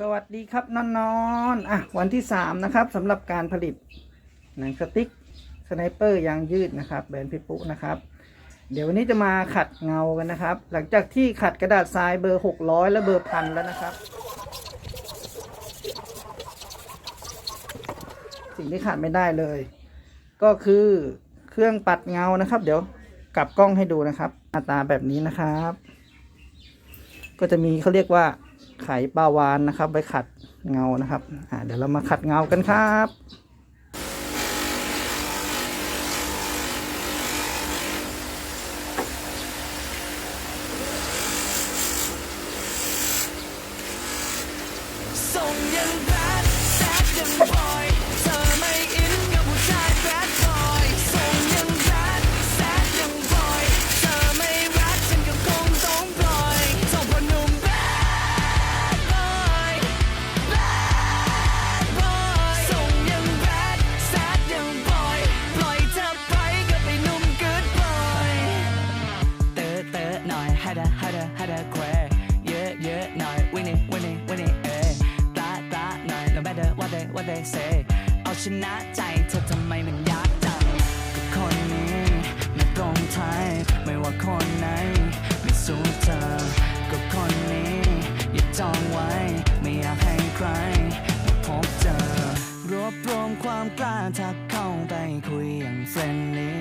สวัสดีครับนอนนอนอะวันที่สามนะครับสำหรับการผลิตหนังสติ๊กสไนเปอร์ยางยืดนะครับแบรนด์พิปุนะครับ เดี๋ยววันนี้จะมาขัดเงากันนะครับ หลังจากที่ขัดกระดาษทรายเบอร์600และเบอร์พันแล้วนะครับ สิ่งที่ขาดไม่ได้เลย ก็คือเครื่องปัดเงานะครับ เดี๋ยวกลับกล้องให้ดูนะครับหน้าตาแบบนี้นะครับ ก็จะมีเขาเรียกว่า ไขปลาวานนะครับ ไว้ขัดเงานะครับ อ่าเดี๋ยวเรามาขัดเงากันครับ หน่อยฮัดะฮัดะฮัดะแควเยอะเยอะหน่อยวินี่วินี่วินี่เอ้ตาตาหน่อย no matter what they what they say เอาชนะใจเธอทำไมมันยากจังกับคนนี้ไม่ตรงไทยไม่ว่าคนไหนไม่สู้เธอกับคนนี้อย่าจองไว้ ไม่อยากให้ใครมาพบเจอรวบรวมความกล้าทักเข้าไปคุยอย่างเฟรนลี่